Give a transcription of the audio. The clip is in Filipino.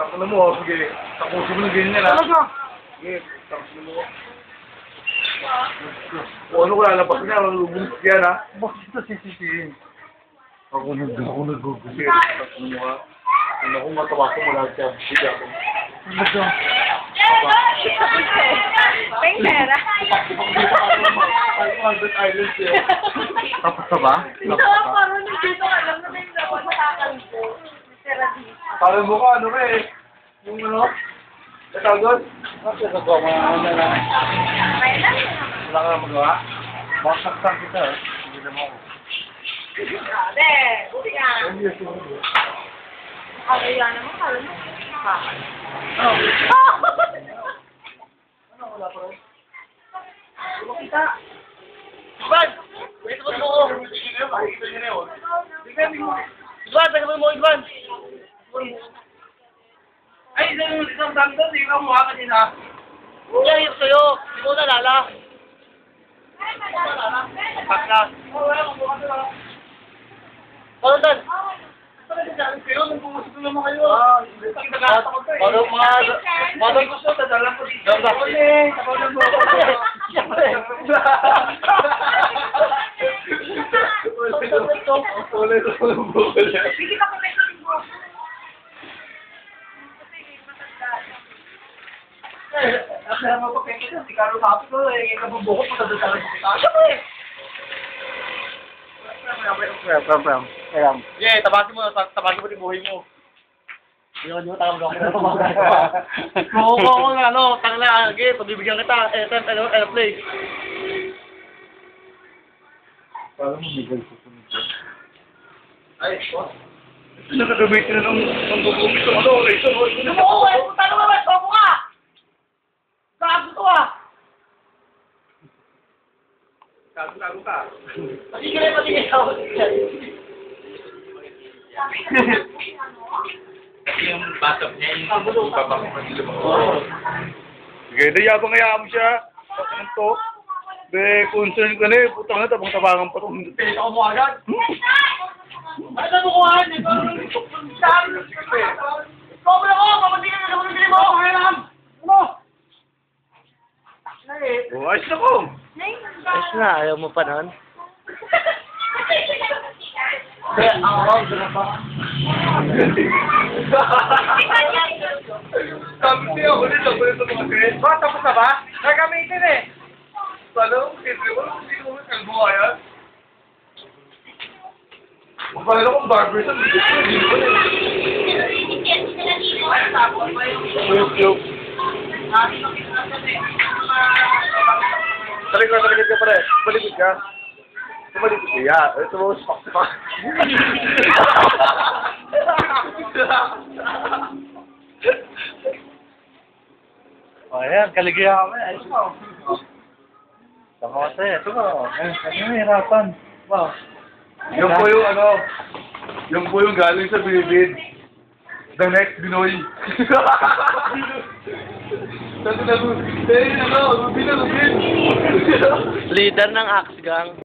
Tako na mo, sige. Tapusin mo na ganyan ha. Talaga? Sige, tapusin mo. O ano ko lalabas na, malubulis yan ha. Bakit ito sisisihin? Ako nag ako nagugusit. Tapusin mo ha. Ano kung matawasan mo lahat yan. Sige ako. Talaga? May pera. Tapos na ba? Ito, parang nandito ka lang na may naman nakakalbo. Parang mo ka, ano ka eh. Yung ano? Katawag doon? Bakit nagawa mo na lang? May lang. Wala ka na magawa? Baksak kita eh. Hindi naman ako. Grabe. Buti nga. Ako yan naman, parang nakakal. Oh. Kita. Ivan! Wait mo mo! Ivan, tagal mo, Ivan! Ay, isang isang tanto, di ka mukha ka din ha? Hindi, ayok sa'yo. Di mo nalala. Pakla. Ano dan? Ano mga... Mga gusto, tadalan ko dito. Mo. Siyempre. Ulit ako ng bukol. Hindi ka may mo. Kaya mo pa kaya si Carlo Happy ko, eh, nabubukot mo sa dadalan ko. Siyempre. Pram, pram, pram. Pram. Yeah, tabasin mo, tab- tabasin mo din buhay mo. Di ko tawag ako. Kung ko ako na, ano, tangla, okay, pagbibigyan kita, FM, ano, airplay. Parang mabigal sa sunod yan. Ay, oh. Nakagamitin na ng ng gugupit ng ano, razor. Ano mo, eh, puta naman, eh, topo ka! Gago to ah! Gago-gago ka. Patigil eh, patigil ako. Yung bathtub niya, yung babak mo sila Sige, dayabang hayaan mo siya. Ano to? Be, concern ka na eh. Putang na, tabang-tabangan pa to. Pilit ako mo agad. Ano na mo kuhan? Ikaw ba ako? Mapatigil na ako ng mo. Kaya. Ano? Ay, Oh, ayos na ko. Ayos na, ayaw mo pa nun? Sabi niya, ulit ako ulit sa mga kaya. Ba, tapos na ba? Gagamitin eh. Sana, kasi mo, hindi ko mo kalbo kaya. Kung pala akong barber sa YouTube. Talikod, talikod ka pare. Balikod ka. Tumalikod ka. Yeah. Ito mo, spak, spak. O, ayan, kaligaya kami. Ayos mo. Tama kasi, ito mo. Ano yung hirapan? Wow. Yung po yung ano, yung po yung galing sa Bilibid. The next Binoy. Leader ng Axe Gang.